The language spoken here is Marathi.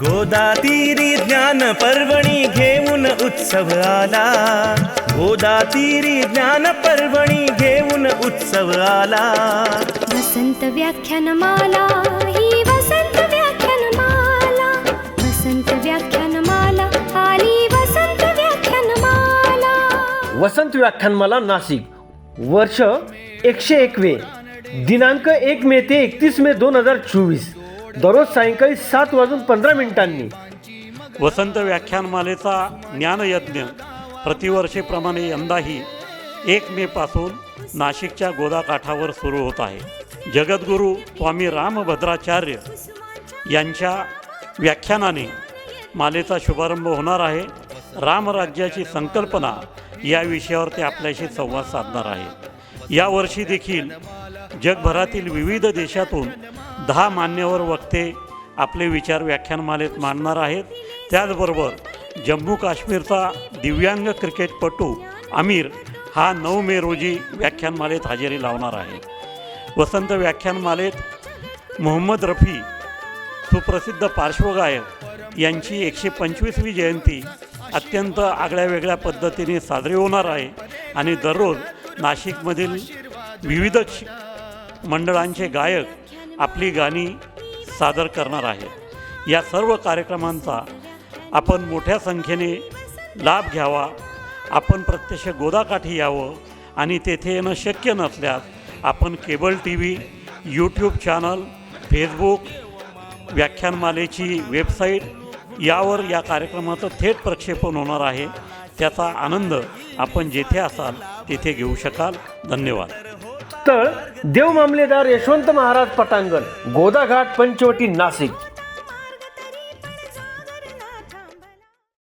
गोदातीरी ज्ञान पर्वणी घेऊन उत्सव आला. गोदातीरी ज्ञान पर्वणी घेऊन उत्सव आला. वसंत व्याख्यानमाला ही वसंत व्याख्यानमाला. वसंत व्याख्यानमाला आली वसंत व्याख्यानमाला. वसंत व्याख्यानमाला नाशिक वर्ष एकशे एकवे दिनांक एक मे ते एकतीस मे दोन हजार चोवीस. दररोज सायंकाळी सात वाजून पंधरा मिनिटांनी. वसंत व्याख्यानमालेचा ज्ञानयज्ञ प्रतिवर्षीप्रमाणे यंदाही एक मेपासून नाशिकच्या गोदाकाठावर सुरू होत आहे. जगद्गुरू स्वामी रामभद्राचार्य यांच्या व्याख्यानाने मालेचा शुभारंभ होणार आहे. रामराज्याची संकल्पना या विषयावर ते आपल्याशी संवाद साधणार आहे यावर्षी देखील जगभरातील विविध देशातून दहा मान्यवर वक्ते आपले विचार व्याख्यानमालेत मांडणार आहेत. त्याचबरोबर जम्मू काश्मीरचा दिव्यांग क्रिकेटपटू आमिर हा नऊ मे रोजी व्याख्यानमालेत हजेरी लावणार आहे. वसंत व्याख्यानमालेत मोहम्मद रफी सुप्रसिद्ध पार्श्वगायक यांची एकशे पंचवीसवी जयंती अत्यंत आगळ्या वेगळ्या पद्धतीने साजरी होणार आहे आणि दररोज नाशिकमधील विविध क्ष- मंडळांचे गायक आपली गाणी सादर करणार आहेत या सर्व कार्यक्रमांचा आपण मोठ्या संख्येने लाभ घ्यावा. आपण प्रत्यक्ष गोदाकाठी यावं आणि तेथे येणं शक्य नसल्यास आपण cable T V YouTube channel Facebook व्याख्यानमालेची website यावर या कार्यक्रमाचं थेट प्रक्षेपण होणार आहे. त्याचा आनंद आपण जेथे असाल तेथे घेऊ शकाल. धन्यवाद. स्थळ देव मामलेदार यशवंत महाराज पटांगण गोदाघाट पंचवटी नाशिक.